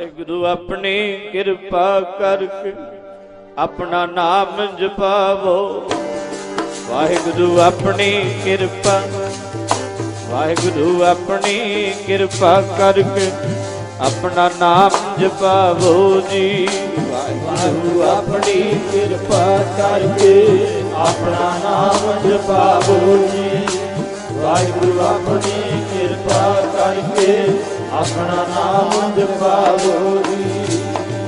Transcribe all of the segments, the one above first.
ਗੁਰੂ ਆਪਣੀ ਕਿਰਪਾ ਕਰਕੇ ਆਪਣਾ ਨਾਮ ਜਪਾਵੋ। ਵਾਹਿਗੁਰੂ ਆਪਣੀ ਕਿਰਪਾ, ਵਾਹਿਗੁਰੂ ਆਪਣੀ ਕਿਰਪਾ ਕਰਕੇ ਆਪਣਾ ਨਾਮ ਜਪਾਵੋ ਜੀ। ਵਾਹਿਗੁਰੂ ਆਪਣੀ ਕਿਰਪਾ ਕਰਕੇ ਆਪਣਾ ਨਾਮ ਜਪਾਵੋ ਜੀ। ਵਾਹਿਗੁਰੂ ਆਪਣੀ ਕਿਰਪਾ ਕਰਕੇ ਆਪਣਾ ਨਾਮ ਜਪਾਵੋ ਜੀ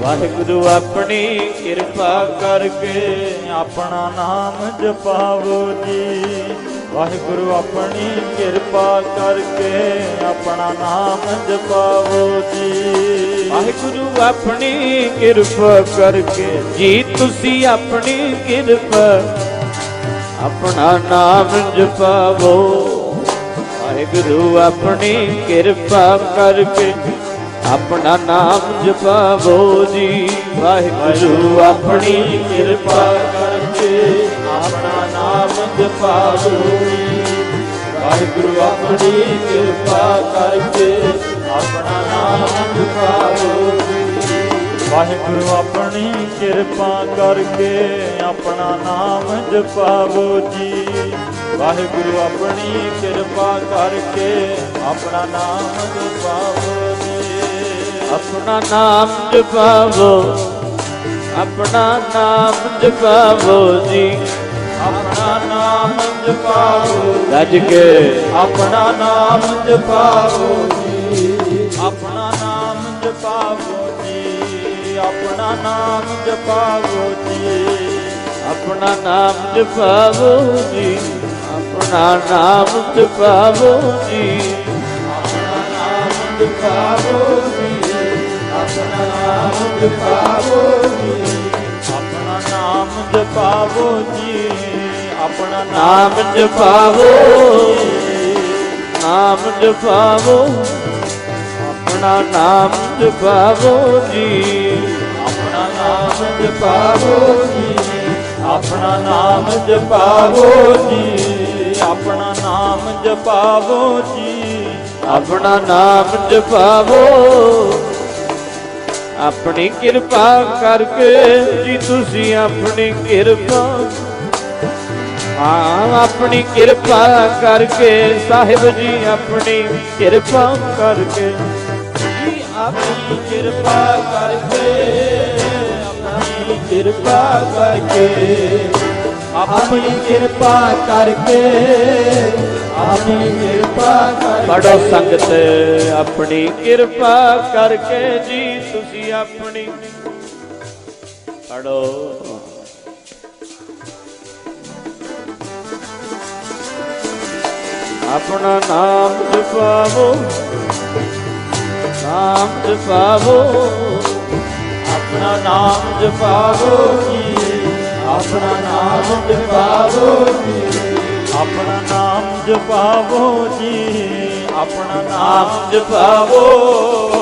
ਵਾਹਿਗੁਰੂ ਆਪਣੀ ਕਿਰਪਾ ਕਰਕੇ ਆਪਣਾ ਨਾਮ ਜਪਾਵੋ ਜੀ। ਵਾਹਿਗੁਰੂ ਆਪਣੀ ਕਿਰਪਾ ਕਰਕੇ ਆਪਣਾ ਨਾਮ ਜਪਾਵੋ ਜੀ। ਵਾਹਿਗੁਰੂ ਆਪਣੀ ਕਿਰਪਾ ਕਰਕੇ ਜੀ, ਤੁਸੀਂ ਆਪਣੀ ਕਿਰਪਾ। ਆਪਣਾ ਨਾਮ ਜਪਾਵੋ। ਵਾਹਿਗੁਰੂ, ਆਪਣੀ ਕਿਰਪਾ ਕਰਕੇ ਆਪਣਾ ਨਾਮ ਜਪਾਵੋ ਜੀ। ਵਾਹਿਗੁਰੂ, ਆਪਣੀ ਕਿਰਪਾ ਕਰਕੇ ਆਪਣਾ ਨਾਮ ਜਪਾਵੋ ਜੀ। ਵਾਹਿਗੁਰੂ, ਆਪਣੀ ਕਿਰਪਾ ਕਰਕੇ ਆਪਣਾ ਨਾਮ ਜਪਾਵੋ ਜੀ। ਵਾਹਿਗੁਰੂ, ਆਪਣੀ ਕਿਰਪਾ ਕਰਕੇ ਆਪਣਾ ਨਾਮ ਜਪਾਵੋ ਜੀ। ਵਾਹਿਗੁਰੂ ਆਪਣੀ ਕਿਰਪਾ ਕਰਕੇ ਆਪਣਾ ਨਾਮ ਜਪਾਵੋ। ਜੀ ਆਪਣਾ ਨਾਮ ਜਪਾਵੋ ਆਪਣਾ ਨਾਮ ਜਪਾਵੋ ਜੀ। ਆਪਣਾ ਨਾਮ ਜਪਾਵੋ। ਗੱਜ ਕੇ। ਆਪਣਾ ਨਾਮ ਜਪਾਵੋ ਜੀ। ਆਪਣਾ ਨਾਮ ਜਪਾਵੋ ਜੀ। ਆਪਣਾ ਨਾਮ ਜਪਾਵੋ ਜੀ। ਆਪਣਾ ਨਾਮ ਜਪਾਵੋ ਜੀ। ਆਪਣਾ ਨਾਮ ਜਪਾਵੋ ਜੀ। ਆਪਣਾ ਨਾਮ ਜਪਾਵੋ ਜੀ। ਆਪਣਾ ਨਾਮ ਜਪਾਵੋ ਜੀ। ਆਪਣਾ ਨਾਮ ਜਪਾਵੋ ਜੀ ਆਪਣਾ ਨਾਮ ਜਪਾਵੋ ਨਾਮ ਜਪਾਵੋ। ਆਪਣਾ ਨਾਮ ਜਪਾਵੋ ਜੀ। ਆਪਣਾ ਨਾਮ ਜਪਾਵੋ ਜੀ। ਆਪਣਾ ਨਾਮ ਜਪਾਵੋ ਜੀ। ਆਪਣਾ ਨਾਮ ਜਪਾਵੋ ਜੀ। ਆਪਣਾ ਨਾਮ ਜਪਾਵੋ। ਆਪਣੀ ਕਿਰਪਾ ਕਰਕੇ ਜੀ, ਤੁਸੀਂ ਆਪਣੀ ਕਿਰਪਾ। ਹਾਂ, ਆਪਣੀ ਕਿਰਪਾ ਕਰਕੇ ਸਾਹਿਬ ਜੀ, ਆਪਣੀ ਕਿਰਪਾ ਕਰਕੇ। ਜੀ, ਆਪਣੀ ਕਿਰਪਾ ਕਰਕੇ, ਆਪਣੀ ਕਿਰਪਾ ਕਰਕੇ। ਆਪਣੀ ਕਿਰਪਾ ਕਰਕੇ, ਆਪਣੀ ਕਿਰਪਾ ਕਰਕੇ। ਬੜੋ ਸੰਗਤ, ਆਪਣੀ ਕਿਰਪਾ ਕਰਕੇ ਜੀ, ਤੁਸੀਂ ਆਪਣੀ। ਪੜੋ ਆਪਣਾ ਨਾਮ ਜਪਾਵੋ ਨਾਮ ਜਪਾਵੋ। ਆਪਣਾ ਨਾਮ ਜਪਾਵੋ ਜੀ। ਆਪਣਾ ਨਾਮ ਜਪਾਵੋ ਜੀ। ਆਪਣਾ ਨਾਮ ਜਪਾਵੋ ਜੀ। ਆਪਣਾ ਨਾਮ ਜਪਾਵੋ।